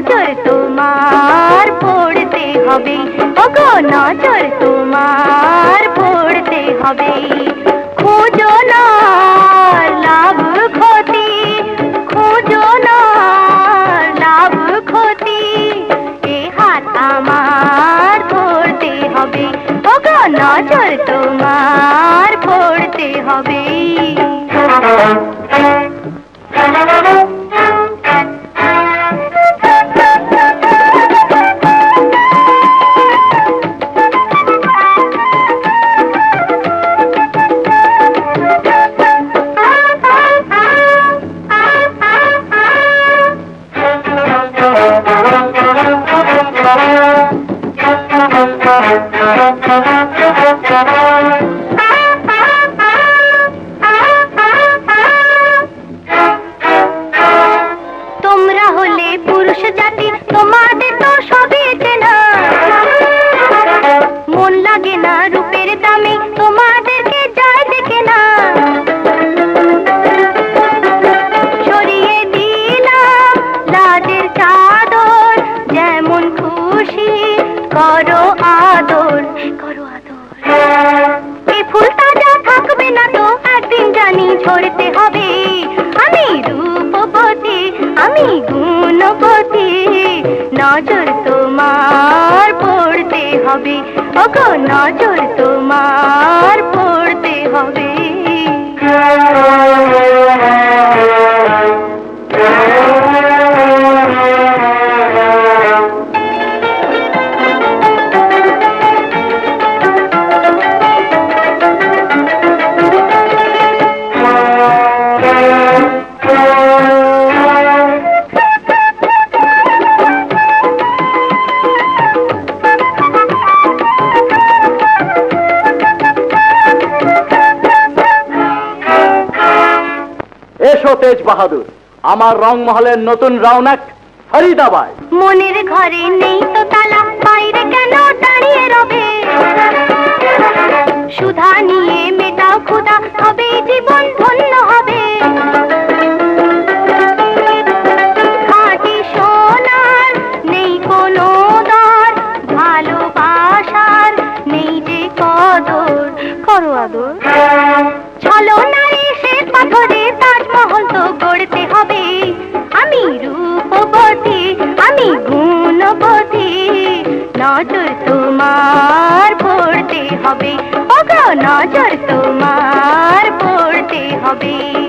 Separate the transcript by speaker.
Speaker 1: নজর তোমার পড়তে হবে। ওগো নজর তোমার পড়তে হবে। খোঁজো না লাভ ক্ষতি, খোঁজো না লাভ ক্ষতি। এ হাত আমার ধরতে হবে। ওগো নজর তোমার পড়তে হবে। তোমরা হলে পুরুষ জাতি, তোমাদের তো সবই চেনা। মন লাগে না রূপের দামে, তোমাদেরকে যায় দেখে না। সরিয়ে দিলাম লাজের চাদর, যেমন খুশি করো আদর। করো আদর। এই ফুল তাজা থাকবে না তো? একদিন জানি ঝরতে হবে। আমি রূপবতী আমি গুণবতী। নজর তোমার পড়তে হবে। ওগো নজর তোমার পড়তে হবে।
Speaker 2: এসো তেজ বাহাদুর আমার রংমহলের নতুন রৌনক ফরিদাবাদ
Speaker 1: মনের ঘরে নেই তো তালা, বাইরে কেন দাঁড়িয়ে রবে? সুধা নিয়ে মেটাও ক্ষুধা হবে জীবন ধন্য হবে। খাঁটি সোনার নেই কোনো দর, ভালোবাসার নেই যে কদর। করো আদর। তোমার পড়তে হবে নজর তোমার পড়তে হবে।